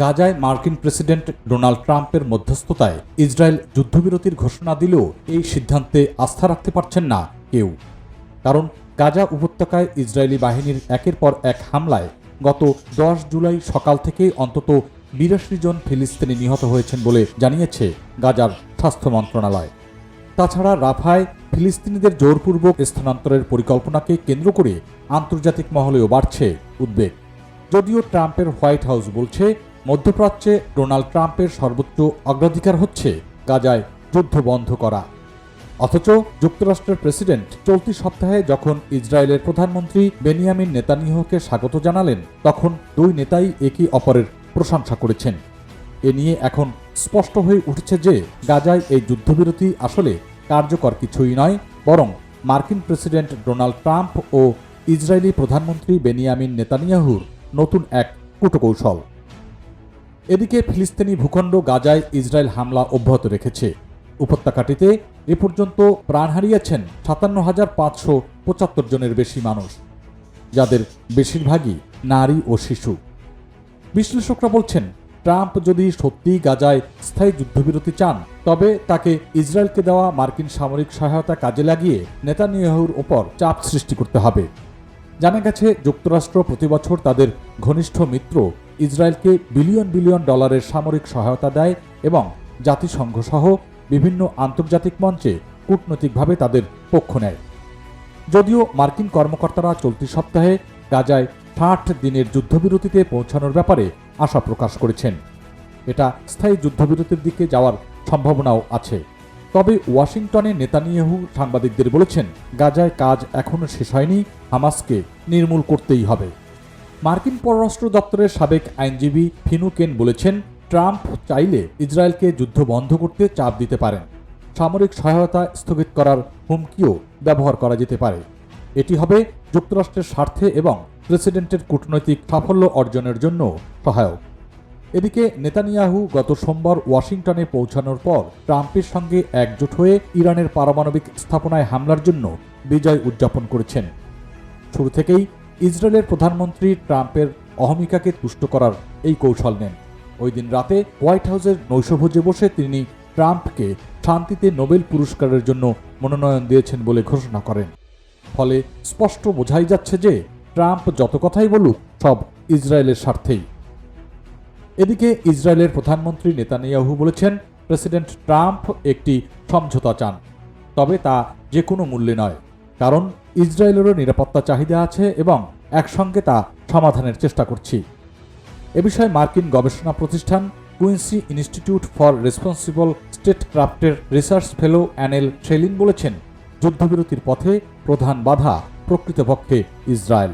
গাজায় মার্কিন president Donald ট্রাম্পের মধ্যস্থতায় ইসরায়েল যুদ্ধবিরতির ঘোষণা দিলেও এই সিদ্ধান্তে আস্থা রাখতে পারছেন না কেউ। কারণ গাজা উপত্যকায় ইসরায়েলি বাহিনীর একের পর এক হামলায় গত দশ জুলাই সকাল থেকেই অন্তত বিরাশি জন ফিলিস্তিনি নিহত হয়েছেন বলে জানিয়েছে গাজার স্বাস্থ্য মন্ত্রণালয়। তাছাড়া রাফায় ফিলিস্তিনিদের জোরপূর্বক স্থানান্তরের পরিকল্পনাকে কেন্দ্র করে আন্তর্জাতিক মহলেও বাড়ছে উদ্বেগ। যদিও ট্রাম্পের হোয়াইট হাউস বলছে মধ্যপ্রাচ্যে ডোনাল্ড ট্রাম্পের সর্বোচ্চ অগ্রাধিকার হচ্ছে গাজায় যুদ্ধ বন্ধ করা। অথচ যুক্তরাষ্ট্রের প্রেসিডেন্ট চলতি সপ্তাহে যখন ইসরায়েলের প্রধানমন্ত্রী বেনিয়ামিন নেতানিয়াহুকে স্বাগত জানালেন, তখন দুই নেতাই একই অপরের প্রশংসা করেছেন। এ নিয়ে এখন স্পষ্ট হয়ে উঠেছে যে গাজায় এই যুদ্ধবিরতি আসলে কার্যকর কিছুই নয়, বরং মার্কিন প্রেসিডেন্ট ডোনাল্ড ট্রাম্প ও ইসরায়েলি প্রধানমন্ত্রী বেনিয়ামিন নেতানিয়াহুর নতুন এক কূটকৌশল। এদিকে ফিলিস্তিনি ভূখণ্ড গাজায় ইসরায়েল হামলা অব্যাহত রেখেছে। উপত্যকাটিতে এ পর্যন্ত প্রাণ হারিয়েছেন সাতান্ন হাজার পাঁচশো পঁচাত্তর জনের বেশি মানুষ, যাদের বেশিরভাগই নারী ও শিশু। বিশ্লেষকরা বলছেন, ট্রাম্প যদি সত্যিই গাজায় স্থায়ী যুদ্ধবিরতি চান, তবে তাকে ইসরায়েলকে দেওয়া মার্কিন সামরিক সহায়তা কাজে লাগিয়ে নেতানিয়াহুর ওপর চাপ সৃষ্টি করতে হবে। জানা গেছে, যুক্তরাষ্ট্র প্রতিবছর তাদের ঘনিষ্ঠ মিত্র ইসরায়েলকে বিলিয়ন বিলিয়ন ডলারের সামরিক সহায়তা দেয় এবং জাতিসংঘ সহ বিভিন্ন আন্তর্জাতিক মঞ্চে কূটনৈতিকভাবে তাদের পক্ষ নেয়। যদিও মার্কিন কর্মকর্তারা চলতি সপ্তাহে গাজায় ষাট দিনের যুদ্ধবিরতিতে পৌঁছানোর ব্যাপারে আশা প্রকাশ করেছেন। এটা স্থায়ী যুদ্ধবিরতির দিকে যাওয়ার সম্ভাবনাও আছে। তবে ওয়াশিংটনে নেতানিয়াহু সাংবাদিকদের বলেছেন, গাজায় কাজ এখনও শেষ হয়নি, হামাসকে নির্মূল করতেই হবে। মার্কিন পররাষ্ট্র দপ্তরের সাবেক আইনজীবী ফিনু কেন বলেছেন, ট্রাম্প চাইলে ইসরায়েলকে যুদ্ধ বন্ধ করতে চাপ দিতে পারেন। সামরিক সহায়তা স্থগিত করার হুমকিও ব্যবহার করা যেতে পারে। এটি হবে যুক্তরাষ্ট্রের স্বার্থে এবং প্রেসিডেন্টের কূটনৈতিক সাফল্য অর্জনের জন্য সহায়ক। এদিকে নেতানিয়াহু গত সোমবার ওয়াশিংটনে পৌঁছানোর পর ট্রাম্পের সঙ্গে একজোট হয়ে ইরানের পারমাণবিক স্থাপনায় হামলার জন্য বিজয় উদযাপন করেছেন। শুরু থেকেই ইসরায়েলের প্রধানমন্ত্রী ট্রাম্পের অহমিকাকে তুষ্ট করার এই কৌশল নেন। ওই দিন রাতে হোয়াইট হাউসের নৈশভোজে বসে তিনি ট্রাম্পকে শান্তিতে নোবেল পুরস্কারের জন্য মনোনয়ন দিয়েছেন বলে ঘোষণা করেন। ফলে স্পষ্ট বোঝাই যাচ্ছে যে ট্রাম্প যত কথাই বলুক, সব ইসরায়েলের স্বার্থেই। এদিকে ইসরায়েলের প্রধানমন্ত্রী নেতানিয়াহু বলেছেন, প্রেসিডেন্ট ট্রাম্প একটি সমঝোতা চান, তবে তা যে কোনো মূল্যে নয়। কারণ ইসরায়েলেরও নিরাপত্তা চাহিদা আছে এবং একসঙ্গে তা সমাধানের চেষ্টা করছি। এ বিষয়ে মার্কিন গবেষণা প্রতিষ্ঠান Quincy Institute for Responsible state ক্রাফ্টের রিসার্চ ফেলো অ্যানেল ট্রেলিন বলেছেন, যুদ্ধবিরতির পথে প্রধান বাধা প্রকৃতপক্ষে ইসরায়েল।